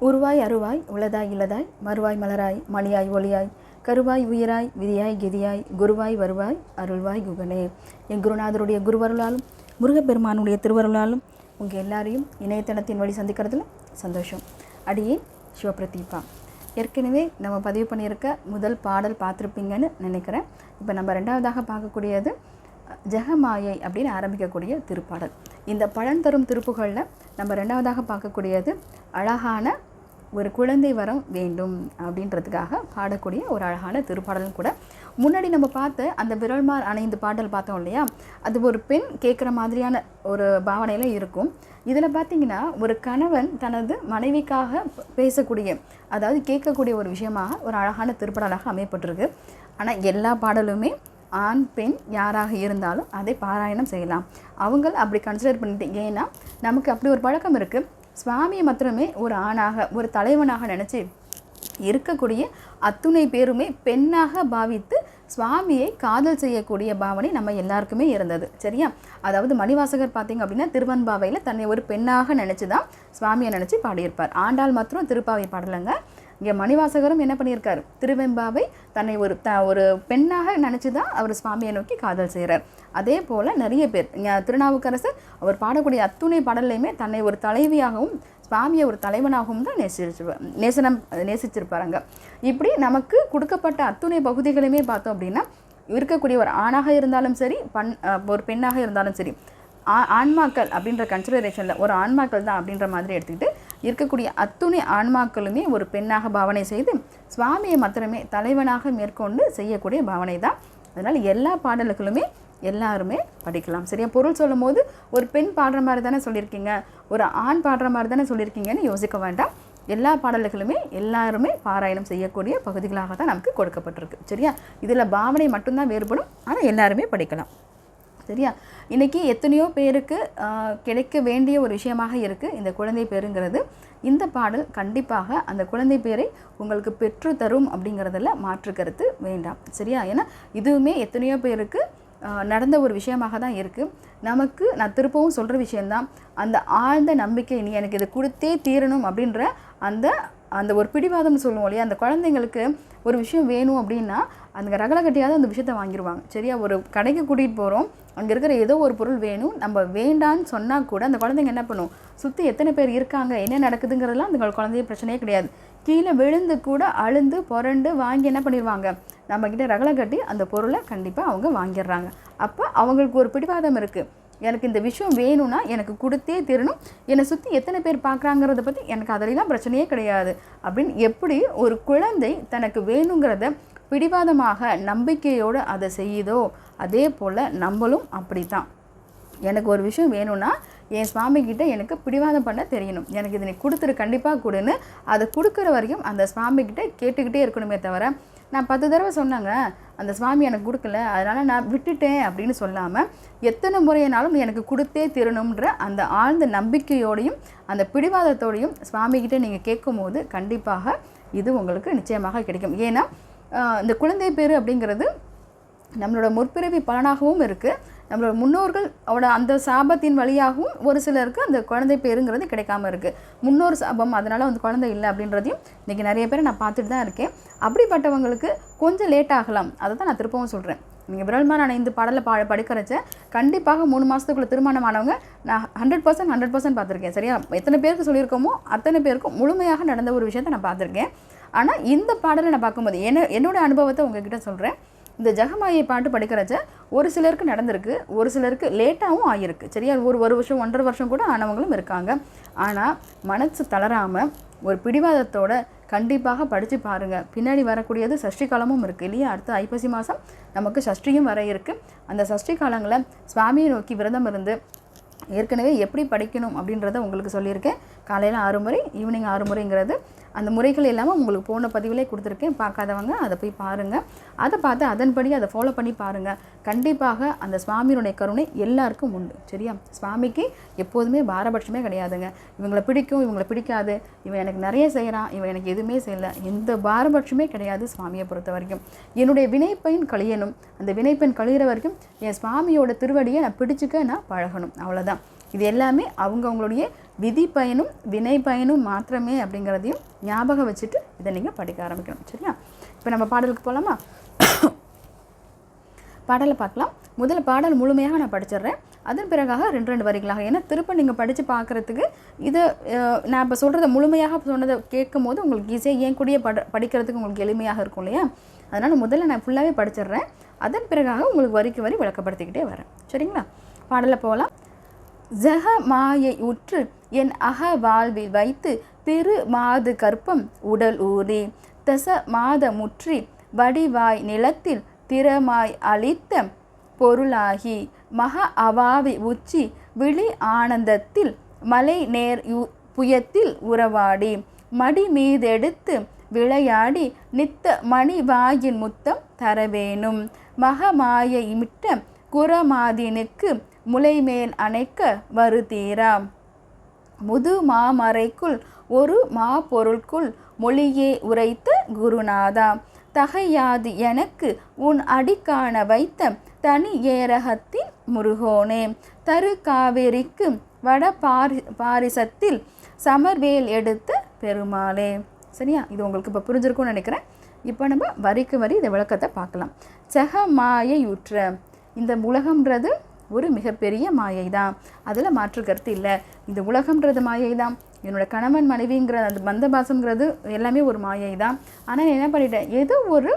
உருவாய் அருவாய் உளதாய் இல்லதாய் மறுவாய் மலராய் மணியாய் ஒளியாய் கருவாய் உயிராய் விதியாய் கெதியாய் குருவாய் வருவாய் அருள்வாய் குகனே. என் குருநாதருடைய குருவருளாலும் முருகப்பெருமானுடைய திருவருளாலும் உங்கள் எல்லாரையும் இணையதளத்தின் வழி சந்திக்கிறதுல சந்தோஷம். அடியே சிவபிரதீபா ஏற்கனவே நம்ம பதிவு பண்ணியிருக்க முதல் பாடல் பார்த்துருப்பீங்கன்னு நினைக்கிறேன். இப்போ நம்ம ரெண்டாவதாக பார்க்கக்கூடியது ஜெகமாயை அப்படின்னு ஆரம்பிக்கக்கூடிய திருப்பாடல். இந்த பழந்தரும் திருப்புகளில் நம்ம ரெண்டாவதாக பார்க்கக்கூடியது அழகான ஒரு குழந்தை வரம் வேண்டும் அப்படின்றதுக்காக பாடக்கூடிய ஒரு அழகான திருப்பாடலும் கூட. முன்னாடி நம்ம பார்த்த அந்த விரல்மார் அணைந்து பாடல் பார்த்தோம் இல்லையா? அது ஒரு பெண் கேட்குற மாதிரியான ஒரு பாவனையில் இருக்கும். இதில் பார்த்தீங்கன்னா ஒரு கணவன் தனது மனைவிக்காக பேசக்கூடிய அதாவது கேட்கக்கூடிய ஒரு விஷயமாக ஒரு அழகான திருப்பாடலாக அமையப்பட்டிருக்கு. ஆனால் எல்லா பாடலுமே ஆண் பெண் யாராக இருந்தாலும் அதை பாராயணம் செய்யலாம். அவங்கள அப்படி கன்சிடர் பண்ணிட்டு ஏன்னா நமக்கு அப்படி ஒரு பழக்கம் இருக்குது சுவாமியை மாத்திரமே ஒரு ஆணாக ஒரு தலைவனாக நினச்சி இருக்கக்கூடிய அத்துணை பேருமே பெண்ணாக பாவித்து சுவாமியை காதல் செய்யக்கூடிய பாவனை நம்ம எல்லாருக்குமே இருந்தது. சரியா? அதாவது மணிவாசகர் பார்த்தீங்க அப்படின்னா திருவன்பாவையில் தன்னை ஒரு பெண்ணாக நினச்சி தான் சுவாமியை நினச்சி பாடியிருப்பார். ஆண்டாள் மாத்திரம் திருப்பாவை பாடலைங்க. இங்கே மணிவாசகரும் என்ன பண்ணியிருக்காரு? திருவெம்பாவை தன்னை ஒரு த ஒரு பெண்ணாக நினச்சி தான் அவர் சுவாமியை நோக்கி காதல் செய்கிறார் அதே போல் நிறைய பேர் திருநாவுக்கரசர் அவர் பாடக்கூடிய அத்துணை பாடல்லையுமே தன்னை ஒரு தலைவியாகவும் சுவாமியை ஒரு தலைவனாகவும் தான் நேசிச்சிருப்பார் நேசனம் நேசிச்சிருப்பாருங்க. இப்படி நமக்கு கொடுக்கப்பட்ட அத்துணை பகுதிகளையுமே பார்த்தோம் அப்படின்னா இருக்கக்கூடிய ஒரு ஆணாக இருந்தாலும் சரி பண் ஒரு பெண்ணாக இருந்தாலும் சரி ஆ- ஆன்மாக்கள் அப்படின்ற கன்சிடரேஷனில் ஒரு ஆன்மாக்கள் தான் அப்படின்ற மாதிரி எடுத்துக்கிட்டு இருக்கக்கூடிய அத்துணை ஆன்மாக்களுமே ஒரு பெண்ணாக பாவனை செய்து சுவாமியை மாத்திரமே தலைவனாக மேற்கொண்டு செய்யக்கூடிய பாவனை தான். அதனால் எல்லா பாடல்களுமே எல்லாருமே படிக்கலாம். சரியா? பொருள் சொல்லும் போது ஒரு பெண் பாடுற மாதிரி தானே சொல்லியிருக்கீங்க. ஒரு ஆண் பாடுற மாதிரி தானே சொல்லியிருக்கீங்கன்னு யோசிக்க வேண்டாம். எல்லா பாடல்களுமே எல்லாருமே பாராயணம் செய்யக்கூடிய பகுதிகளாக தான் நமக்கு கொடுக்கப்பட்டிருக்கு. சரியா? இதில் பாவனை மட்டும்தான் வேறுபடும். ஆனால் எல்லாருமே படிக்கலாம். சரியா? இன்னைக்கு எத்தனையோ பேருக்கு கிடைக்க வேண்டிய ஒரு விஷயமாக இருக்குது இந்த குழந்தை பேருங்கிறது. இந்த பாடல் கண்டிப்பாக அந்த குழந்தை பேரை உங்களுக்கு பெற்று தரும் அப்படிங்கிறதுல மாற்று கருத்து வேண்டாம் சரியா? ஏன்னா இதுவுமே எத்தனையோ பேருக்கு நடந்த ஒரு விஷயமாக தான் இருக்குது நமக்கு நான் திருப்பவும் சொல்கிற விஷயந்தான் அந்த ஆழ்ந்த நம்பிக்கை நீ எனக்கு இதை கொடுத்தே தீரணும் அப்படின்ற அந்த அந்த ஒரு பிடிவாதம்னு சொல்லுவோம் இல்லையா? அந்த குழந்தைங்களுக்கு ஒரு விஷயம் வேணும் அப்படின்னா அந்த ரகலை கட்டியாவது அந்த விஷயத்தை வாங்கிடுவாங்க சரியா? ஒரு கடைக்கு கூட்டிகிட்டு போகிறோம் அங்கே இருக்கிற ஏதோ ஒரு பொருள் வேணும். நம்ம வேண்டான்னு சொன்னால் கூட அந்த குழந்தைங்க என்ன பண்ணும்? சுற்றி எத்தனை பேர் இருக்காங்க? என்ன நடக்குதுங்கிறதெல்லாம் அந்த குழந்தைய பிரச்சனையே கிடையாது. கீழே விழுந்து கூட அழுந்து புரண்டு வாங்கி என்ன பண்ணிடுவாங்க நம்மக்கிட்ட ரகலை கட்டி அந்த பொருளை கண்டிப்பாக அவங்க வாங்கிடுறாங்க. அப்போ அவங்களுக்கு ஒரு பிடிவாதம் இருக்குது எனக்கு இந்த விஷயம் வேணும்னா எனக்கு கொடுத்தே தீரணும். என்னை சுற்றி எத்தனை பேர் பார்க்குறாங்கிறத பற்றி எனக்கு அதிலலாம் பிரச்சனையே கிடையாது. அப்படின்னு எப்படி ஒரு குழந்தை தனக்கு வேணுங்கிறத பிடிவாதமாக நம்பிக்கையோடு அதை செய்யுதோ அதே போல் நம்மளும் அப்படி தான் எனக்கு ஒரு விஷயம் வேணும்னா என் சுவாமிக்கிட்ட எனக்கு பிடிவாதம் பண்ண தெரியணும். எனக்கு இது நீ கொடுத்துரு கண்டிப்பாக கொடுன்னு அதை கொடுக்குற வரைக்கும் அந்த சுவாமிக்கிட்ட கேட்டுக்கிட்டே இருக்கணுமே தவிர நான் பத்து தடவை சொன்னாங்க அந்த சுவாமி எனக்கு கொடுக்கல அதனால் நான் விட்டுட்டேன் அப்படின்னு சொல்லாமல் எத்தனை முறையினாலும் எனக்கு கொடுத்தே தீரணுன்ற அந்த ஆழ்ந்த நம்பிக்கையோடையும் அந்த பிடிவாதத்தோடையும் சுவாமிகிட்ட நீங்கள் நீங்கள் கேட்கும்போது கண்டிப்பாக இது உங்களுக்கு நிச்சயமாக கிடைக்கும். ஏன்னா இந்த குழந்தை பேர் அப்படிங்கிறது நம்மளோட முற்பிறவி பலனாகவும் இருக்குது நம்மளோட முன்னோர்கள் அவட அந்த சாபத்தின் வழியாகவும் ஒரு சிலருக்கு அந்த குழந்தை பேருங்கிறது கிடைக்காம இருக்குது முன்னோர் சாபம் அதனால் வந்து குழந்தை இல்லை அப்படின்றதையும் இன்றைக்கி நிறைய பேரை நான் பார்த்துட்டு தான் இருக்கேன். அப்படிப்பட்டவங்களுக்கு கொஞ்சம் லேட் ஆகலாம். அதை தான் நான் திருப்பவும் சொல்கிறேன் நீங்கள் விரல்மான் அணைந்து பாடலை பா படிக்கிறச்ச கண்டிப்பாக மூணு மாதத்துக்குள்ள திருமணம் ஆனவங்க நான் ஹண்ட்ரட் பர்சன்ட் ஹண்ட்ரட் பர்சன்ட் பார்த்துருக்கேன். சரியா? எத்தனை பேருக்கு சொல்லியிருக்கோமோ அத்தனை பேருக்கும் முழுமையாக நடந்த ஒரு விஷயத்தை நான் பார்த்துருக்கேன். ஆனால் இந்த பாடலை நான் பார்க்கும்போது என்ன என்னோடய அனுபவத்தை உங்ககிட்ட சொல்கிறேன் இந்த ஜெகமாயை பாட்டு படிக்கிறச்ச ஒரு சிலருக்கு நடந்திருக்கு ஒரு சிலருக்கு லேட்டாகவும் ஆகிருக்கு சரியா? ஒரு ஒரு வருஷம் ஒன்றரை வருஷம் கூட ஆனவங்களும் இருக்காங்க. ஆனால் மனசு தளராமல் ஒரு பிடிவாதத்தோட கண்டிப்பாக படித்து பாருங்கள் பின்னாடி வரக்கூடியது சஷ்டி காலமும் இருக்குது இல்லையா? அடுத்த ஐப்பசி மாதம் நமக்கு சஷ்டியும் வர இருக்குது அந்த சஷ்டி காலங்களில் சுவாமியை நோக்கி விரதம் இருந்து ஏற்கனவே எப்படி படிக்கணும் அப்படின்றத உங்களுக்கு சொல்லியிருக்கேன். காலையில் ஆறு முறை ஈவினிங் ஆறு முறைங்கிறது அந்த முறைகள் இல்லாமல் உங்களுக்கு போன பதிவிலே கொடுத்துருக்கேன். பார்க்காதவங்க அதை போய் பாருங்கள் அதை பார்த்து அதன்படி அதை ஃபாலோ பண்ணி பாருங்கள் கண்டிப்பாக அந்த சுவாமியினுடைய கருணை எல்லாருக்கும் உண்டு. சரியா? சுவாமிக்கு எப்போதுமே பாரபட்சமே கிடையாதுங்க. இவங்களை பிடிக்கும் இவங்களை பிடிக்காது. இவன் எனக்கு நிறைய செய்கிறான் இவன் எனக்கு எதுவுமே செய்யலை. எந்த பாரபட்சமே கிடையாது சுவாமியை பொறுத்த வரைக்கும். என்னுடைய வினைப்பெண் கழியணும். அந்த வினைப்பெண் கழியிற வரைக்கும் என் சுவாமியோட திருவடியை நான் பிடிச்சிக்க நான் பழகணும். அவ்வளோதான் இது எல்லாமே அவங்கவுங்களுடைய விதி பயனும் வினை பயனும் மாத்திரமே அப்படிங்கிறதையும் ஞாபகம் வச்சுட்டு இதை நீங்கள் படிக்க ஆரம்பிக்கணும். சரியா? இப்போ நம்ம பாடலுக்கு போகலாமா பாடலை பார்க்கலாம். முதல்ல பாடல் முழுமையாக நான் படிச்சிடுறேன். அதன் பிறகாக ரெண்டு ரெண்டு வரிகளாக. ஏன்னா திருப்ப நீங்கள் படித்து பார்க்குறதுக்கு இதை நான் இப்போ சொல்கிறத முழுமையாக சொன்னதை கேட்கும் போது உங்களுக்கு ஈஸியாக ஏன் கூடிய பட படிக்கிறதுக்கு உங்களுக்கு எளிமையாக இருக்கும் இல்லையா? அதனால் முதல்ல நான் ஃபுல்லாகவே படிச்சிடுறேன். அதன் பிறகாக உங்களுக்கு வரிக்கு வரி விளக்கப்படுத்திக்கிட்டே வரேன். சரிங்களா? பாடலை போகலாம். ஜஹ மாயை உற்று என் அக வாழ்வில் வைத்து திரு மாது கற்பம் உடல் ஊறி தச மாத முற்றி வடிவாய் நிலத்தில் திறமாய் அளித்த பொருளாகி மக அவாவி உச்சி விழி ஆனந்தத்தில் மலை நேர் யு- புயத்தில் உறவாடி மடி மீதெடுத்து விளையாடி நித்த மணி வாயின் முத்தம் தரவேணும். மகமாய இமிட்ட குரமாதினுக்கு முலைமேல் அணைக்க வருதீரா? முது மாமறைக்குள் ஒரு மாபொருள்குள் மொழியே உரைத்த குருநாதா தகையாது எனக்கு உன் அடிக்காண வைத்த தனி ஏரகத்தின் முருகோனே. தரு காவேரிக்கு வட பாரி பாரிசத்தில் சமர்வேல் எடுத்த பெருமாளே. சரியா? இது உங்களுக்கு இப்போ புரிஞ்சிருக்கும்னு நினைக்கிறேன். இப்போ நம்ம வரிக்கு வரி இந்த விளக்கத்தை பார்க்கலாம். செக மாயையுற்ற. இந்த உலகம்ன்றது ஒரு மிகப்பெரிய மாயை தான் அதில் மாற்று கருத்து இல்லை. இந்த உலகம்ன்றது மாயை தான் என்னோட கணவன் மனைவிங்கிற அந்த பந்தபாசம்ங்கிறது எல்லாமே ஒரு மாயை தான் ஆனால் என்ன பண்ணிட்டேன்? ஏதோ ஒரு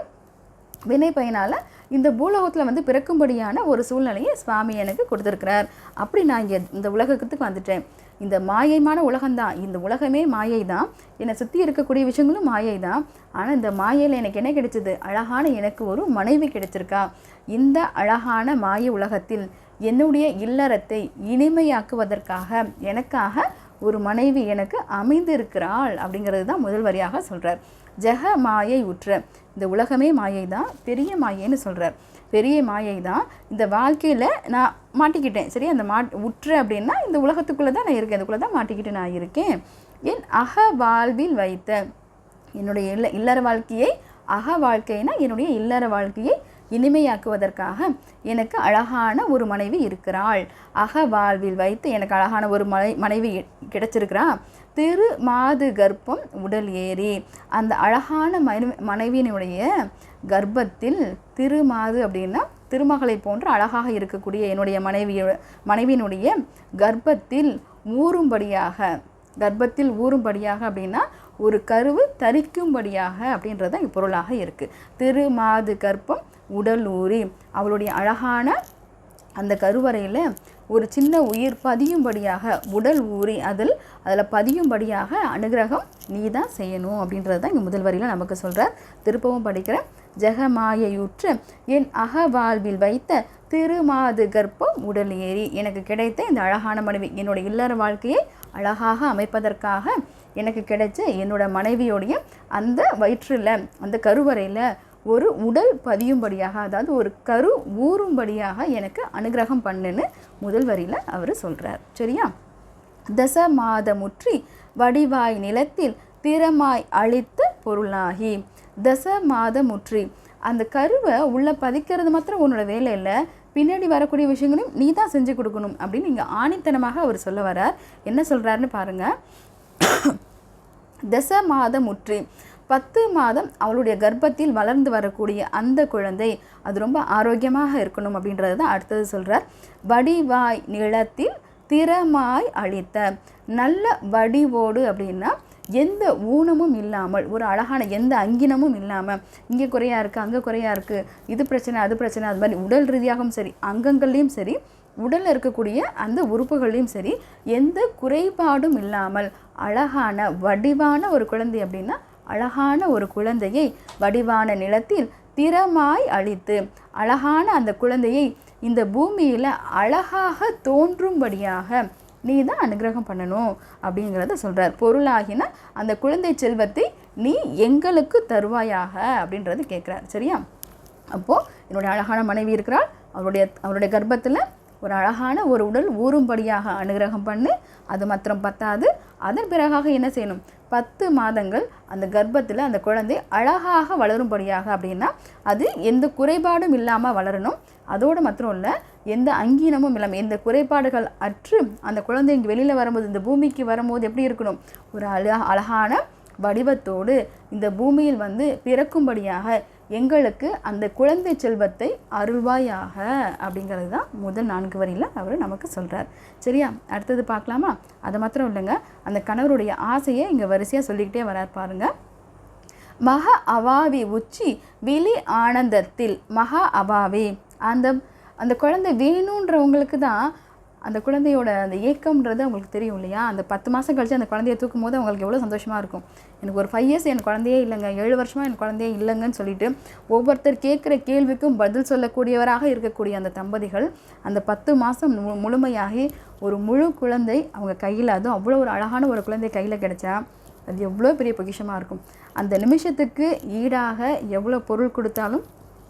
வினை பயனால் இந்த பூலோகத்தில் வந்து பிறக்கும்படியான ஒரு சூழ்நிலையை சுவாமி எனக்கு கொடுத்துருக்கிறார். அப்படி நான் இங்கே இந்த உலகத்துக்கு வந்துட்டேன். இந்த மாயைமான உலகம்தான். இந்த உலகமே மாயை தான் என்னை சுற்றி இருக்கக்கூடிய விஷயங்களும் மாயை தான் ஆனால் இந்த மாயையில் எனக்கு என்ன கிடைச்சது? அழகான எனக்கு ஒரு மனைவி கிடைச்சிருக்கா. இந்த அழகான மாய உலகத்தில் என்னுடைய இல்லறத்தை இனிமையாக்குவதற்காக எனக்காக ஒரு மனைவி எனக்கு அமைந்திருக்கிறாள் அப்படிங்கிறது தான் முதல் வரியாக சொல்கிறார் ஜெக மாயை உற்ற. இந்த உலகமே மாயை தான் பெரிய மாயைன்னு சொல்கிறார் பெரிய மாயை தான். இந்த வாழ்க்கையில் நான் மாட்டிக்கிட்டேன். சரி அந்த மா உற்ற அப்படின்னா இந்த உலகத்துக்குள்ளே தான் நான் இருக்கேன். அதுக்குள்ளே தான் மாட்டிக்கிட்டு நான் இருக்கேன். என் அக வாழ்வில் வைத்த என்னுடைய இல்ல இல்லற வாழ்க்கையை அக வாழ்க்கைனா என்னுடைய இல்லற வாழ்க்கையை இனிமையாக்குவதற்காக எனக்கு அழகான ஒரு மனைவி இருக்கிறாள். அக வாழ்வில் வைத்து எனக்கு அழகான ஒரு மனை மனைவி கிடைச்சிருக்கிறா. திரு மாது கர்ப்பம் உடல் ஏறி. அந்த அழகான மனைவி மனைவியினுடைய கர்ப்பத்தில் திருமாது அப்படின்னா திருமகளை போன்று அழகாக இருக்கக்கூடிய என்னுடைய மனைவியோட மனைவியினுடைய கர்ப்பத்தில் ஊறும்படியாக கர்ப்பத்தில் ஊறும்படியாக அப்படின்னா ஒரு கருவு தரிக்கும்படியாக அப்படின்றது தான் பொருளாக இருக்குது திருமாது கர்ப்பம் உடல் ஊறி அவளுடைய அழகான அந்த கருவறையில் ஒரு சின்ன உயிர் பதியும்படியாக உடல் ஊறி அதில் அதில் பதியும்படியாக அனுகிரகம் நீ தான் செய்யணும் அப்படின்றது தான் இங்கே முதல் வரியில் நமக்கு சொல்கிறார் திருப்பவும் படிக்கிற ஜெகமாயையுற்று என் அக வாழ்வில் வைத்த திருமாது கர்ப்பம் உடல் ஏறி எனக்கு கிடைத்த இந்த அழகான மனைவி என்னோட இல்லற வாழ்க்கையை அழகாக அமைப்பதற்காக எனக்கு கிடைச்ச என்னோட மனைவியோடைய அந்த வயிற்றில் அந்த கருவறையில் ஒரு உடல் பதியும்படியாக அதாவது ஒரு கரு ஊறும்படியாக எனக்கு அனுகிரகம் பண்ணுன்னு முதல் வரியில் அவர் சொல்கிறார் சரியா? தச மாதமுற்றி வடிவாய் நிலத்தில் திறமாய் அழித்த பொருளாகி. தச மாதமுற்றி. அந்த கருவை உள்ளே பதிக்கிறது மாத்திரம் உன்னோட வேலை இல்லை. பின்னாடி வரக்கூடிய விஷயங்களையும் நீ தான் செஞ்சு கொடுக்கணும் அப்படின்னு இங்கே ஆணித்தனமாக அவர் சொல்ல வரார் என்ன சொல்கிறாருன்னு பாருங்கள் தச மாதம் முற்றி பத்து மாதம் அவளுடைய கர்ப்பத்தில் வளர்ந்து வரக்கூடிய அந்த குழந்தை அது ரொம்ப ஆரோக்கியமாக இருக்கணும் அப்படின்றது தான் அடுத்தது சொல்கிறார் வடிவாய் நிலத்தில் திறமாய் அழித்த நல்ல வடிவோடு அப்படின்னா எந்த ஊனமும் இல்லாமல் ஒரு அழகான எந்த அங்கினமும் இல்லாமல் இங்கே குறையா இருக்குது அங்கே குறையாக இருக்குது இது பிரச்சனை அது பிரச்சனை அது மாதிரி உடல் ரீதியாகவும் சரி அங்கங்கள்லேயும் சரி உடலில் இருக்கக்கூடிய அந்த உறுப்புகள்லையும் சரி எந்த குறைபாடும் இல்லாமல் அழகான வடிவான ஒரு குழந்தை அப்படின்னா அழகான ஒரு குழந்தையை வடிவான நிலத்தில் திறமாய் அழித்து அழகான அந்த குழந்தையை இந்த பூமியில் அழகாக தோன்றும்படியாக நீ தான் அனுகிரகம் பண்ணணும் அப்படிங்கிறத சொல்கிறார் பொருளாகின அந்த குழந்தை செல்வத்தை நீ எங்களுக்கு தருவாயாக அப்படின்றது கேட்குறார். சரியா? அப்போது என்னுடைய அழகான மனைவி இருக்கிறாள். அவருடைய அவருடைய கர்ப்பத்தில் ஒரு அழகான ஒரு உடல் ஊறும்படியாக அனுகிரகம் பண்ணு. அது மாத்திரம் பத்தாது. அதன் பிறகாக என்ன செய்யணும்? பத்து மாதங்கள் அந்த கர்ப்பத்தில் அந்த குழந்தை அழகாக வளரும்படியாக அப்படின்னா அது எந்த குறைபாடும் இல்லாமல் வளரணும். அதோடு மாத்திரம் இல்லை எந்த அங்கீனமும் இல்லாமல் எந்த குறைபாடுகள் அற்று அந்த குழந்தை இங்கே வெளியில் வரும்போது இந்த பூமிக்கு வரும்போது எப்படி இருக்கணும்? ஒரு அழ அழகான வடிவத்தோடு இந்த பூமியில் வந்து பிறக்கும்படியாக எங்களுக்கு அந்த குழந்தை செல்வத்தை அருள்வாயாக அப்படிங்கிறது தான் முதல் நான்கு வரியில் அவர் நமக்கு சொல்கிறார் சரியா? அடுத்தது பார்க்கலாமா? அது மாத்திரம் இல்லைங்க. அந்த கணவருடைய ஆசையை இங்கே வரிசையாக சொல்லிக்கிட்டே வரார் பாருங்கள் மகா அவாவி உச்சி விழி ஆனந்தத்தில். மகா அவாவி. அந்த அந்த குழந்தை வேணுன்றவங்களுக்கு தான் அந்த குழந்தையோட அந்த ஏக்கம்ன்றது அவங்களுக்கு தெரியும் இல்லையா? அந்த பத்து மாதம் கழிச்சு அந்த குழந்தைய தூக்கும் போது அவங்களுக்கு எவ்வளோ சந்தோஷமாக இருக்கும். எனக்கு ஒரு ஃபைவ் இயர்ஸ் என் குழந்தையே இல்லைங்க ஏழு வருஷமாக என் குழந்தையே இல்லைங்கன்னு சொல்லிட்டு ஒவ்வொருத்தர் கேட்குற கேள்விக்கும் பதில் சொல்லக்கூடியவராக இருக்கக்கூடிய அந்த தம்பதிகள் அந்த பத்து மாதம் மு முழுமையாகி ஒரு முழு குழந்தை அவங்க கையில் அதுவும் அவ்வளோ ஒரு அழகான ஒரு குழந்தை கையில் கிடைச்சா அது எவ்வளோ பெரிய பொக்கிஷமாக இருக்கும். அந்த நிமிஷத்துக்கு ஈடாக எவ்வளோ பொருள் கொடுத்தாலும்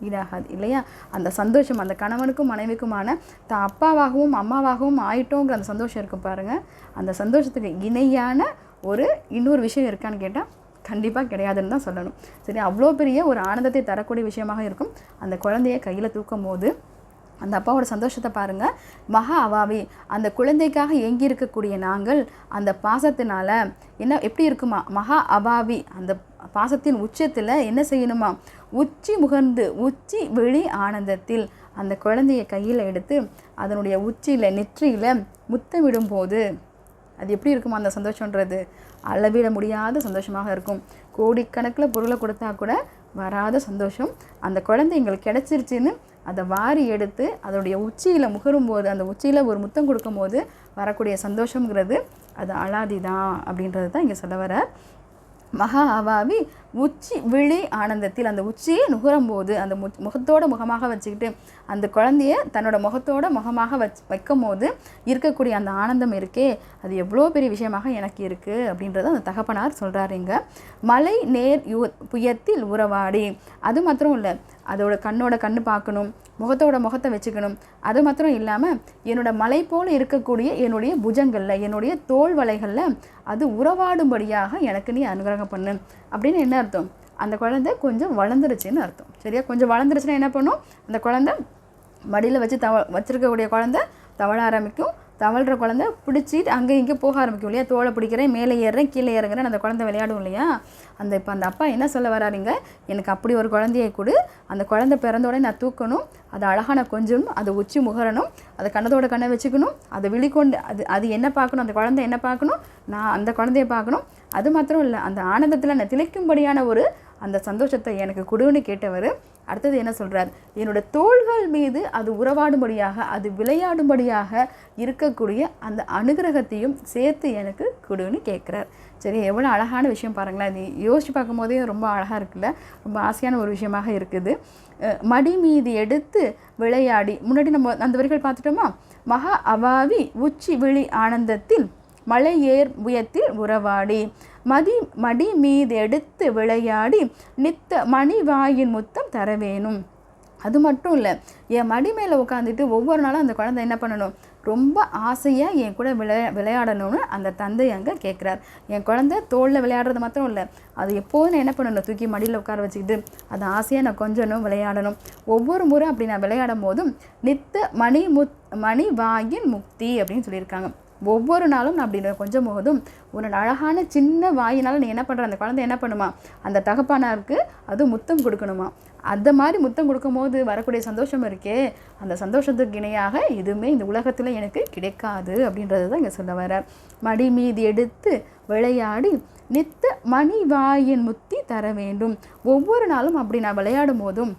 ஈடாகாது இல்லையா? அந்த சந்தோஷம் அந்த கணவனுக்கும் மனைவிக்குமான தான் அப்பாவாகவும் அம்மாவாகவும் ஆயிட்டோங்கிற அந்த சந்தோஷம் இருக்கும் பாருங்கள் அந்த சந்தோஷத்துக்கு இணையான ஒரு இன்னொரு விஷயம் இருக்கான்னு கேட்டால் கண்டிப்பாக கிடையாதுன்னு தான் சொல்லணும். சரி அவ்வளோ பெரிய ஒரு ஆனந்தத்தை தரக்கூடிய விஷயமாக இருக்கும். அந்த குழந்தைய கையில் தூக்கும் போது அந்த அப்பாவோட சந்தோஷத்தை பாருங்கள் மகா அவாவே அந்த குழந்தைக்காக ஏங்கி இருக்கக்கூடிய நாங்கள் அந்த பாசத்தினால என்ன எப்படி இருக்குமா? மகா அபாவி அந்த பாசத்தின் உச்சத்தில் என்ன செய்யணுமா? உச்சி முகர்ந்து உச்சி வெளி ஆனந்தத்தில் அந்த குழந்தைய கையில் எடுத்து அதனுடைய உச்சியில் நெற்றியில் முத்தமிடும் போது அது எப்படி இருக்குமா அந்த சந்தோஷன்றது அளவிட முடியாத சந்தோஷமாக இருக்கும். கோடிக்கணக்கில் பொருளை கொடுத்தா கூட வராத சந்தோஷம். அந்த குழந்தை எங்களுக்கு கிடச்சிருச்சின்னு அதை வாரி எடுத்து அதோடைய உச்சியில் முகரும் போது அந்த உச்சியில் ஒரு முத்தம் கொடுக்கும்போது வரக்கூடிய சந்தோஷங்கிறது அது அழாதி தான் அப்படின்றது தான் இங்கே சொல்ல வர மகா அவாவி உச்சி விழி ஆனந்தத்தில் அந்த உச்சியை நுகரும்போது அந்த மு முகத்தோட முகமாக வச்சுக்கிட்டு அந்த குழந்தைய தன்னோட முகத்தோட முகமாக வச் வைக்கும் போது இருக்கக்கூடிய அந்த ஆனந்தம் இருக்கே அது எவ்வளோ பெரிய விஷயமாக எனக்கு இருக்குது அப்படின்றத அந்த தகப்பனார் சொல்கிறாருங்க மலை நேர் யு புயத்தில் உறவாடி. அது மாத்திரம் இல்லை அதோட கண்ணோட கண்ணு பார்க்கணும் முகத்தோட முகத்தை வச்சுக்கணும். அது மாத்திரம் இல்லாமல் என்னோட மலை போல் இருக்கக்கூடிய என்னுடைய புஜங்களில் என்னுடைய தோல் வலைகளில் அது உறவாடும்படியாக எனக்கு நீ அனுகிரகம் பண்ணு. அப்படின்னு என்ன அர்த்தம்? அந்த குழந்தை கொஞ்சம் வளர்ந்துருச்சுன்னு அர்த்தம். சரியா? கொஞ்சம் வளர்ந்துருச்சுன்னா என்ன பண்ணும்? அந்த குழந்தை மடியில் வச்சு தவ வச்சுருக்கக்கூடிய குழந்தை தவழ ஆரம்பிக்கும். தவழ்கிற குழந்த பிடிச்சிட்டு அங்கே இங்கே போக ஆரம்பிக்கும் இல்லையா? தோலை பிடிக்கிறேன் மேலே ஏறுறேன் கீழே இறங்குறேன் அந்த குழந்தை விளையாடும் இல்லையா? அந்த இப்போ அந்த அப்பா என்ன சொல்ல வராருங்க? எனக்கு அப்படி ஒரு குழந்தையை கொடு. அந்த குழந்தை பிறந்தோடனே நான் தூக்கணும். அது அழகான கொஞ்சம் அதை உச்சி முகரணும் அதை கண்ணத்தோட கண்ணை வச்சுக்கணும் அதை விழிக்கொண்டு அது அது என்ன பார்க்கணும்? அந்த குழந்தை என்ன பார்க்கணும்? நான் அந்த குழந்தைய பார்க்கணும். அது மாத்திரம் இல்லை அந்த ஆனந்தத்தில் நான் திளைக்கும்படியான ஒரு அந்த சந்தோஷத்தை எனக்கு கொடுன்னு கேட்டவர் அடுத்தது என்ன சொல்கிறார் என்னோட தோள்கள் மீது அது உறவாடும்படியாக அது விளையாடும்படியாக இருக்கக்கூடிய அந்த அனுகிரகத்தையும் சேர்த்து எனக்கு கொடுன்னு கேட்குறார். சரி எவ்வளோ அழகான விஷயம் பாருங்களேன். நீ யோசித்து பார்க்கும்போதே ரொம்ப அழகாக இருக்குல்ல? ரொம்ப ஆசையான ஒரு விஷயமாக இருக்குது. மடி மீது எடுத்து விளையாடி முன்னாடி நம்ம அந்த வரிகள் பார்த்துட்டோமா? மகா அவாவி உச்சி விழி ஆனந்தத்தில் மலை ஏர் உயத்தில் உறவாடி. மதி மடி மீது எடுத்து விளையாடி நித்த மணிவாயின் முத்தம் தர வேணும் அது மட்டும் இல்லை என் மடி மேலே உட்காந்துட்டு ஒவ்வொரு நாளும் அந்த குழந்தை என்ன பண்ணணும்? ரொம்ப ஆசையாக என் கூட விளையா விளையாடணும்னு அந்த தந்தை அங்கே கேட்குறார் என் குழந்தை தோளில் விளையாடுறது மாத்திரம் இல்லை அது எப்போதும் நான் என்ன பண்ணணும்? தூக்கி மடியில் உட்கார வச்சுக்கிட்டு அது ஆசையாக நான் கொஞ்சணும் விளையாடணும். ஒவ்வொரு முறை அப்படி நான் விளையாடும் போதும் நித்த மணி முத் மணி வாயின் முக்தி அப்படின்னு சொல்லியிருக்காங்க. ஒவ்வொரு நாளும் நான் அப்படி கொஞ்சம் போதும். உன்னோட அழகான சின்ன வாயினால் நீ என்ன பண்ணுற அந்த குழந்தை என்ன பண்ணுமா? அந்த தகப்பானாருக்கு அது முத்தம் கொடுக்கணுமா? அந்த மாதிரி முத்தம் கொடுக்கும்போது வரக்கூடிய சந்தோஷம் இருக்கே. அந்த சந்தோஷத்துக்கு இணையாக எதுவுமே இந்த உலகத்தில் எனக்கு கிடைக்காது அப்படின்றது தான் இங்கே சொல்ல வர மடி மீது எடுத்து விளையாடி நித்த மணி வாயின் முத்தி தர வேண்டும். ஒவ்வொரு நாளும் அப்படி நான் விளையாடும் போதும்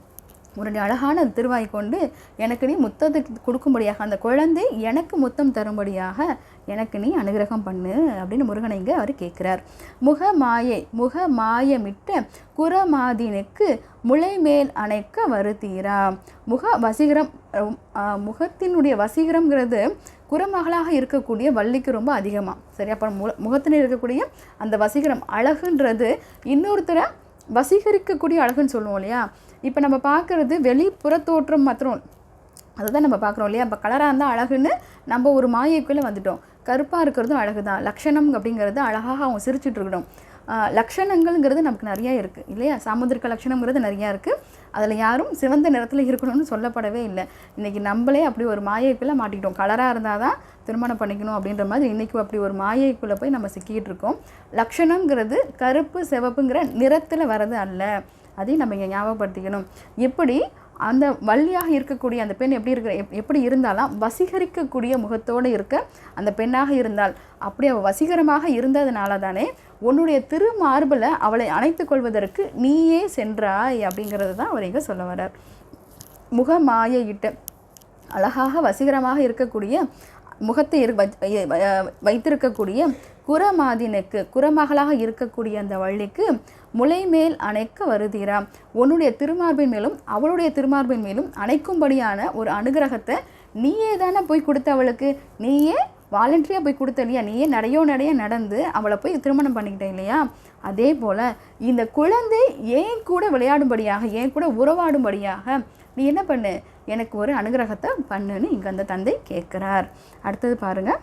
ஒரு அழகான திருவாய் கொண்டு எனக்கு நீ முத்தத்துக்கு கொடுக்கும்படியாக அந்த குழந்தை எனக்கு முத்தம் தரும்படியாக எனக்கு நீ அனுகிரகம் பண்ணு அப்படின்னு முருகனை இங்கே அவர் கேட்குறார் முக மாயை முக மாயமிட்ட குரமாதினுக்கு முளை மேல் அணைக்க வருத்தீரா. முக வசீகரம் முகத்தினுடைய வசீகரம்ங்கிறது குரமகளாக இருக்கக்கூடிய வள்ளிக்கு ரொம்ப அதிகமாக சரி அப்புறம் மு முகத்தினர் இருக்கக்கூடிய அந்த வசீகரம் அழகுன்றது இன்னொருத்தரை வசீகரிக்கக்கூடிய அழகுன்னு சொல்லுவோம் இல்லையா? இப்போ நம்ம பார்க்குறது வெளிப்புற தோற்றம் மாத்திரம். அதுதான் நம்ம பார்க்குறோம் இல்லையா? இப்போ கலராக இருந்தால் அழகுன்னு நம்ம ஒரு மாயைக்குள்ளே வந்துட்டோம். கருப்பாக இருக்கிறதும் அழகு தான் லக்ஷணம் அப்படிங்கிறது அழகாக அவங்க சிரிச்சிட்டு இருக்கணும். லக்ஷணங்கள்ங்கிறது நமக்கு நிறைய இருக்குது இல்லையா? சாமுத்திரிக லக்ஷணங்கிறது நிறையா இருக்குது அதில் யாரும் சிவந்த நிறத்தில் இருக்கணும்னு சொல்லப்படவே இல்லை. இன்றைக்கி நம்மளே அப்படி ஒரு மாயைக்குள்ளே மாட்டிக்கிட்டோம். கலராக இருந்தால் தான் திருமணம் பண்ணிக்கணும் அப்படின்ற மாதிரி இன்றைக்கும் அப்படி ஒரு மாயைக்குள்ளே போய் நம்ம சிக்கிக்கிட்டு இருக்கோம். லக்ஷணங்கிறது கருப்பு சிவப்புங்கிற நிறத்தில் வர்றது அல்ல. அதையும் நம்ம இங்கே ஞாபகப்படுத்திக்கணும். எப்படி? அந்த வள்ளியாக இருக்கக்கூடிய அந்த பெண் எப்படி இருக்கிற எப்- எப்படி இருந்தாலும் வசீகரிக்கக்கூடிய முகத்தோடு இருக்க அந்த பெண்ணாக இருந்தால் அப்படி அவள் வசீகரமாக இருந்ததுனால தானே உன்னுடைய திருமார்பில் அவளை அணைத்து கொள்வதற்கு நீயே சென்றாய் அப்படிங்கிறது தான் அவர் இங்கே சொல்ல வர்றார். முகமாயையிட்ட அழகாக வசீகரமாக இருக்கக்கூடிய முகத்தை வைத்திருக்கக்கூடிய குரமாதினுக்கு குரமகளாக இருக்கக்கூடிய அந்த வள்ளிக்கு முலைமேல் அணைக்க வருகிறாம் உன்னுடைய திருமார்பின் மேலும் அவளுடைய திருமார்பின் மேலும் அணைக்கும்படியான ஒரு அனுகிரகத்தை நீயே தானே போய் கொடுத்த அவளுக்கு? நீயே வாலண்டரியாக போய் கொடுத்த இல்லையா? நீயே நடையோ நடைய நடந்து அவளை போய் திருமணம் பண்ணிக்கிட்டேன் இல்லையா? அதே போல் இந்த குழந்தை ஏன் கூட விளையாடும்படியாக ஏன் கூட உறவாடும்படியாக நீ என்ன பண்ணு? எனக்கு ஒரு அனுகிரகத்தை பண்ணுன்னு இங்கே அந்த தந்தை கேட்குறார். அடுத்தது பாருங்கள்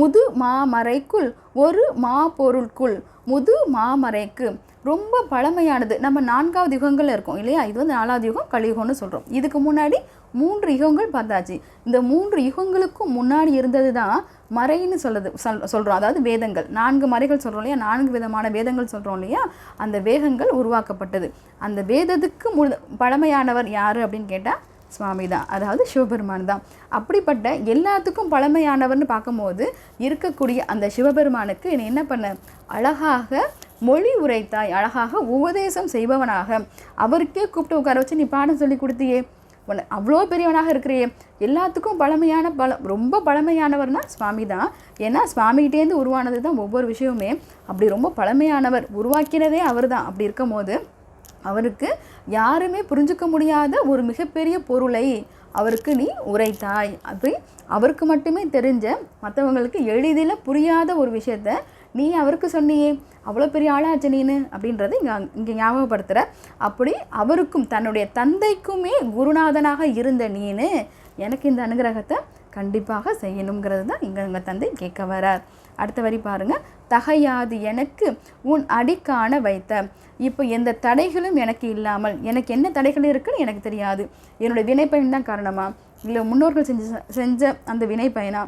முது மாமறைக்குள் ஒரு மாபொருளுக்குள் முது மாமறைக்கு ரொம்ப பழமையானது. நம்ம நான்காவது யுகங்கள் இருக்கோம் இல்லையா? இது வந்து நாலாவது யுகம் கலியுகம்னு சொல்கிறோம் இதுக்கு முன்னாடி மூன்று யுகங்கள் பார்த்தாச்சு. இந்த மூன்று யுகங்களுக்கும் முன்னாடி இருந்தது தான் மறைன்னு சொல்லுது சொல் சொல்கிறோம் அதாவது வேதங்கள். நான்கு மறைகள் சொல்கிறோம் இல்லையா? நான்கு விதமான வேதங்கள் சொல்கிறோம் இல்லையா? அந்த வேதங்கள் உருவாக்கப்பட்டது. அந்த வேதத்துக்கு மு பழமையானவர் யார் அப்படின்னு கேட்டால் சுவாமி தான் அதாவது சிவபெருமான் தான். அப்படிப்பட்ட எல்லாத்துக்கும் பழமையானவர்னு பார்க்கும்போது இருக்கக்கூடிய அந்த சிவபெருமானுக்கு நீ என்ன பண்ண? அழகாக மொழி உரைத்தாய். அழகாக உபதேசம் செய்பவனாக. அவருக்கே கூப்பிட்டு உட்கார வச்சு நீ பாடம் சொல்லி கொடுத்தியே. அவ்வளோ பெரியவனாக இருக்கிறியே. எல்லாத்துக்கும் பழமையான பல ரொம்ப பழமையானவர்னா சுவாமி தான். ஏன்னா சுவாமிகிட்டேருந்து உருவானது தான் ஒவ்வொரு விஷயமுமே. அப்படி ரொம்ப பழமையானவர் உருவாக்கினதே அவர் தான். அப்படி இருக்கும் போது அவருக்கு யாருமே புரிஞ்சுக்க முடியாத ஒரு மிகப்பெரிய பொருளை அவருக்கு நீ உரைத்தாய். அப்படி அவருக்கு மட்டுமே தெரிஞ்ச மற்றவங்களுக்கு எளிதில் புரியாத ஒரு விஷயத்த நீ அவருக்கு சொன்னியே அவ்வளோ பெரிய ஆளாச்சு நீனு? அப்படின்றத இங்கே இங்கே ஞாபகப்படுத்துகிற அப்படி அவருக்கும் தன்னுடைய தந்தைக்குமே குருநாதனாக இருந்த நீனு எனக்கு இந்த அனுகிரகத்தை கண்டிப்பாக செய்யணுங்கிறது தான் இங்கே எங்கள் தந்தை கேட்க வரார். அடுத்த வரி பாருங்க. தகையாது எனக்கு உன் அடிக்காண வைத்த. இப்போ எந்த தடைகளும் எனக்கு இல்லாமல் எனக்கு என்ன தடைகள் இருக்குன்னு எனக்கு தெரியாது. என்னுடைய வினைப்பயன் தான் காரணமா? இல்லை முன்னோர்கள் செஞ்ச செஞ்ச அந்த வினைப்பயனா?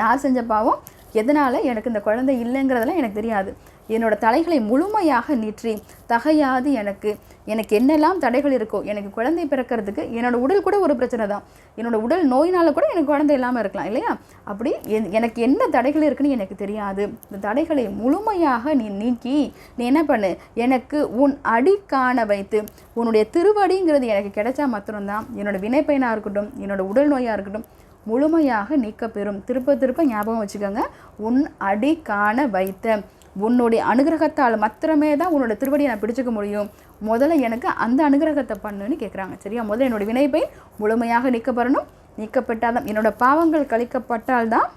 யார் செஞ்ச பாவம்? எதனால் எனக்கு இந்த குழந்தை இல்லைங்கிறதெல்லாம் எனக்கு தெரியாது. என்னோட தலைகளை முழுமையாக நீற்றி தகையாது எனக்கு. எனக்கு என்னெல்லாம் தடைகள் இருக்கோ எனக்கு குழந்தை பிறக்கிறதுக்கு என்னோடய உடல் கூட ஒரு பிரச்சனை தான். என்னோடய உடல் நோயினால் கூட எனக்கு குழந்தை இல்லாமல் இருக்கலாம் இல்லையா? அப்படி என்- எனக்கு என்ன தடைகள் இருக்குன்னு எனக்கு தெரியாது. இந்த தடைகளை முழுமையாக நீ நீக்கி நீ என்ன பண்ணு? எனக்கு உன் அடி காண வைத்து உன்னுடைய திருவடிங்கிறது எனக்கு கிடைச்சா மாத்திரம்தான். என்னோட வினைப்பயனாக இருக்கட்டும் என்னோட உடல் நோயாக இருக்கட்டும் முழுமையாக நீக்கப்பெறும். திருப்ப திருப்ப ஞாபகம் வச்சுக்கோங்க. உன் அடி காண வைத்த உன்னுடைய அனுகிரகத்தால் மாத்திரமே தான் உன்னோட திருவடியை நான் பிடிச்சிக்க முடியும். முதல்ல எனக்கு அந்த அனுகிரகத்தை பண்ணுன்னு கேட்குறாங்க சரியா? முதல்ல என்னோட வினைப்பை முழுமையாக நீக்கப்படணும். நீக்கப்பட்டால்தான் என்னோடய பாவங்கள் கழிக்கப்பட்டால் தான்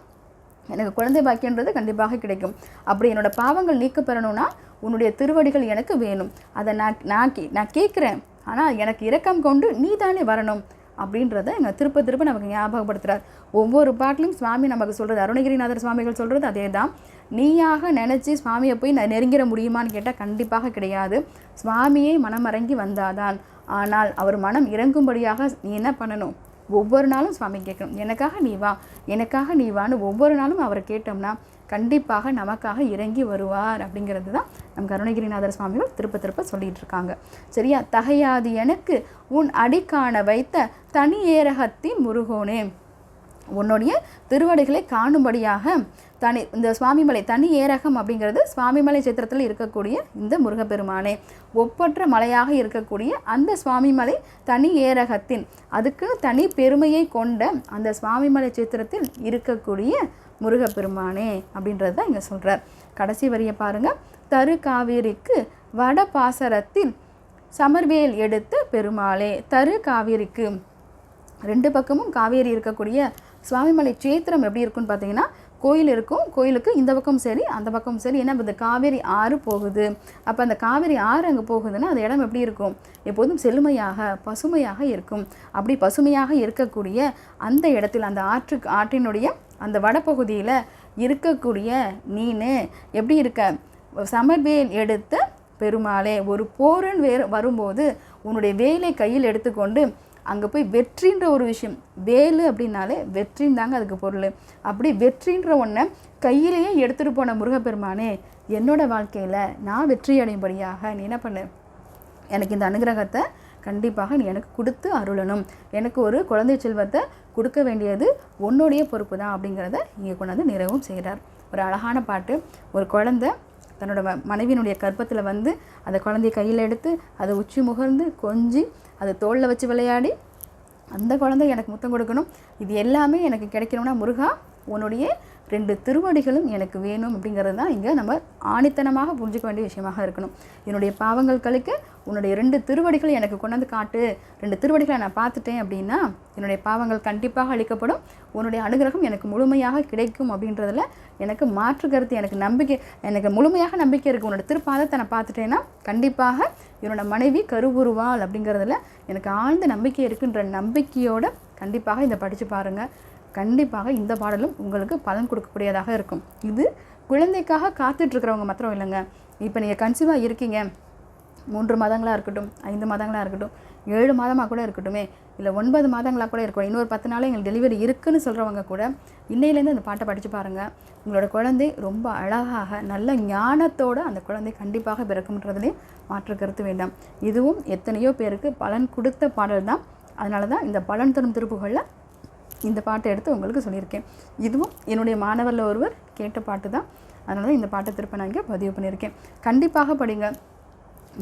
எனக்கு குழந்தை பாக்கியன்றது கண்டிப்பாக கிடைக்கும். அப்படி என்னோடய பாவங்கள் நீக்கப்பெறணும்னா உன்னுடைய திருவடிகள் எனக்கு வேணும். அதை நான் நான் கே நான் கேட்குறேன் ஆனால் எனக்கு இரக்கம் கொண்டு நீ தானே வரணும். அப்படின்றத எங்கள் திருப்ப திருப்ப நமக்கு ஞாபகப்படுத்துகிறார் ஒவ்வொரு பாட்டிலும் சுவாமி நமக்கு சொல்கிறது அருணகிரிநாதர் சுவாமிகள் சொல்கிறது அதே தான் நீயாக நினச்சி சுவாமியை போய் நான் நெருங்கிட முடியுமான்னு கேட்டால் கண்டிப்பாக கிடையாது. சுவாமியை மனமறங்கி வந்தாதான். ஆனால் அவர் மனம் இறங்கும்படியாக நீ என்ன பண்ணணும்? ஒவ்வொரு நாளும் சுவாமி கேட்கணும். எனக்காக நீ வா எனக்காக நீ வான்னு ஒவ்வொரு நாளும் அவரை கேட்டோம்னா கண்டிப்பாக நமக்காக இறங்கி வருவார் அப்படிங்கிறது தான் நம் கருணகிரிநாதர் சுவாமிகள் திருப்ப திருப்ப சொல்லிட்டு இருக்காங்க சரியா? தகையாது எனக்கு உன் அடிக்காண வைத்த தனி ஏரகத்தின் முருகோனே. உன்னுடைய திருவடிகளை காணும்படியாக தனி இந்த சுவாமிமலை தனி ஏரகம் அப்படிங்கிறது சுவாமிமலை சித்திரத்தில் இருக்கக்கூடிய இந்த முருகப்பெருமானே. ஒப்பற்ற மலையாக இருக்கக்கூடிய அந்த சுவாமிமலை தனி ஏரகத்தின் அதுக்குன்னு தனி பெருமையை கொண்ட அந்த சுவாமிமலை சித்திரத்தில் இருக்கக்கூடிய முருகப்பெருமானே அப்படின்றது தான் இங்கே சொல்கிறார் கடைசி வரியை பாருங்க. தரு காவேரிக்கு வட பாசரத்தில் சமர்வேல் எடுத்த பெருமாளே தரு காவேரிக்கு. ரெண்டு பக்கமும் காவேரி இருக்கக்கூடிய சுவாமிமலை சேத்திரம் எப்படி இருக்குன்னு பார்த்தீங்கன்னா கோயில் இருக்கும். கோயிலுக்கு இந்த பக்கம் சரி அந்த பக்கம் சரி. ஏன்னா இந்த காவேரி ஆறு போகுது. அப்போ அந்த காவேரி ஆறு அங்கே போகுதுன்னா அந்த இடம் எப்படி இருக்கும்? எப்போதும் செழுமையாக பசுமையாக இருக்கும். அப்படி பசுமையாக இருக்கக்கூடிய அந்த இடத்தில் அந்த ஆற்று ஆற்றினுடைய அந்த வடப்பகுதியில் இருக்கக்கூடிய நீனு எப்படி இருக்க? சமர்வேல் எடுத்த பெருமாளே ஒரு போருன்னு வேறு வரும்போது உன்னுடைய வேலை கையில் எடுத்துக்கொண்டு அங்கே போய் வெற்றின்ற ஒரு விஷயம் வேலு அப்படின்னாலே வெற்றின்னு தாங்க அதுக்கு பொருள். அப்படி வெற்றின்ற ஒன்றை கையிலேயே எடுத்துகிட்டு போன முருகப்பெருமானே என்னோடய வாழ்க்கையில் நான் வெற்றி அடையும்படியாக நீ என்ன பண்ணு? எனக்கு இந்த அனுகிரகத்தை கண்டிப்பாக நீ எனக்கு கொடுத்து அருளணும். எனக்கு ஒரு குழந்தை செல்வத்தை கொடுக்க வேண்டியது உன்னுடைய பொறுப்பு தான் அப்படிங்கிறத இங்கே கொண்டாந்து நிறைவும் செய்கிறார். ஒரு அழகான பாட்டு. ஒரு குழந்தை தன்னோட மனைவியினுடைய கர்ப்பத்தில் வந்து அந்த குழந்தைய கையில் எடுத்து அதை உச்சி முகர்ந்து கொஞ்சி அதை தோளில் வச்சு விளையாடி அந்த குழந்தை எனக்கு முத்தம் கொடுக்கணும். இது எல்லாமே எனக்கு கிடைக்கணும்னா முருகா உன்னுடைய ரெண்டு திருவடிகளும் எனக்கு வேணும் அப்படிங்கிறது தான் இங்கே நம்ம ஆணித்தனமாக புரிஞ்சிக்க வேண்டிய விஷயமாக இருக்கணும். என்னுடைய பாவங்கள் கழிக்க உன்னுடைய ரெண்டு திருவடிகளை எனக்கு கொண்டாந்து காட்டு. ரெண்டு திருவடிகளை நான் பார்த்துட்டேன் அப்படின்னா என்னுடைய பாவங்கள் கண்டிப்பாக அளிக்கப்படும் உன்னுடைய அனுகிரகம் எனக்கு முழுமையாக கிடைக்கும் அப்படின்றதில் எனக்கு மாற்று கருத்து எனக்கு நம்பிக்கை எனக்கு முழுமையாக நம்பிக்கை இருக்குது உன்னோட திருப்பாதத்தை நான் பார்த்துட்டேன்னா கண்டிப்பாக என்னோட மனைவி கருவுருவாள் அப்படிங்கிறதுல எனக்கு ஆழ்ந்த நம்பிக்கை இருக்குன்ற நம்பிக்கையோடு கண்டிப்பாக இதை படித்து பாருங்கள் கண்டிப்பாக இந்த பாடலும் உங்களுக்கு பலன் கொடுக்கக்கூடியதாக இருக்கும். இது குழந்தைக்காக காத்துட்ருக்கிறவங்க மாத்திரம் இல்லைங்க. இப்போ நீங்கள் கன்சீவாக இருக்கீங்க. மூன்று மாதங்களாக இருக்கட்டும் ஐந்து மாதங்களாக இருக்கட்டும் ஏழு மாதமாக கூட இருக்கட்டுமே இல்லை ஒன்பது மாதங்களாக கூட இருக்கட்டும் இன்னொரு பத்து நாள் எங்களுக்கு டெலிவரி இருக்குன்னு சொல்கிறவங்க கூட இன்னையிலேருந்து அந்த பாட்டை படித்து பாருங்கள் உங்களோட குழந்தை ரொம்ப அழகாக நல்ல ஞானத்தோட அந்த குழந்தை கண்டிப்பாக பிறக்கும்ன்றதுலேயும் மாற்று கருத்து வேண்டாம். இதுவும் எத்தனையோ பேருக்கு பலன் கொடுத்த பாடல் தான் அதனால தான் இந்த பலன் தரும் திருப்புகளில் இந்த பாட்டை எடுத்து உங்களுக்கு சொல்லியிருக்கேன். இதுவும் என்னுடைய மாணவரில் ஒருவர் கேட்ட பாட்டு தான். அதனால தான் இந்த பாட்டை திருப்ப நான் இங்கே பதிவு பண்ணியிருக்கேன். கண்டிப்பாக படிங்க.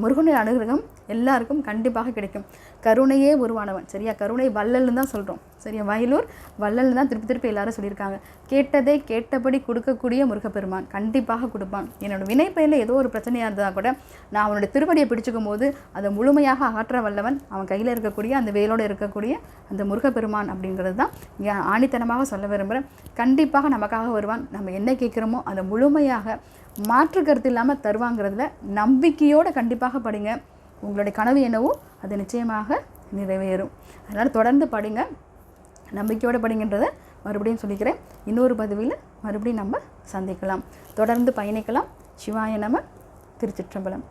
முருகனுடைய அனுகிரகம் எல்லாருக்கும் கண்டிப்பாக கிடைக்கும். கருணையே உருவானவன். சரியா? கருணை வள்ளல்னு தான் சொல்கிறோம் சரியா? வயலூர் வள்ளல்னு தான் திருப்பி திருப்பி எல்லாரும் சொல்லியிருக்காங்க. கேட்டதை கேட்டபடி கொடுக்கக்கூடிய முருகப்பெருமான் கண்டிப்பாக கொடுப்பான். என்னோட வினைப்பையில் ஏதோ ஒரு பிரச்சனையாக இருந்தால் கூட நான் அவனுடைய திருவடியை பிடிச்சிக்கும் போது அதை முழுமையாக அகற்ற வல்லவன் அவன் கையில் இருக்கக்கூடிய அந்த வேலோடு இருக்கக்கூடிய அந்த முருகப்பெருமான் அப்படிங்கிறது தான் இங்கே ஆணித்தனமாக சொல்ல விரும்புகிறேன் கண்டிப்பாக நமக்காக வருவான். நம்ம என்ன கேட்குறோமோ அதை முழுமையாக மாற்று கருத்து இல்லாமல் தருவாங்கிறதுல நம்பிக்கையோடு கண்டிப்பாக படிங்க. உங்களுடைய கனவு என்னவோ அது நிச்சயமாக நிறைவேறும். அதனால் தொடர்ந்து படிங்க. நம்பிக்கையோடு படிங்கன்றதை மறுபடியும் சொல்லிக்கிறேன். இன்னொரு பதவியில் மறுபடியும் நம்ம சந்திக்கலாம். தொடர்ந்து பயணிக்கலாம். சிவாய நம திருச்சிற்றம்பலம்.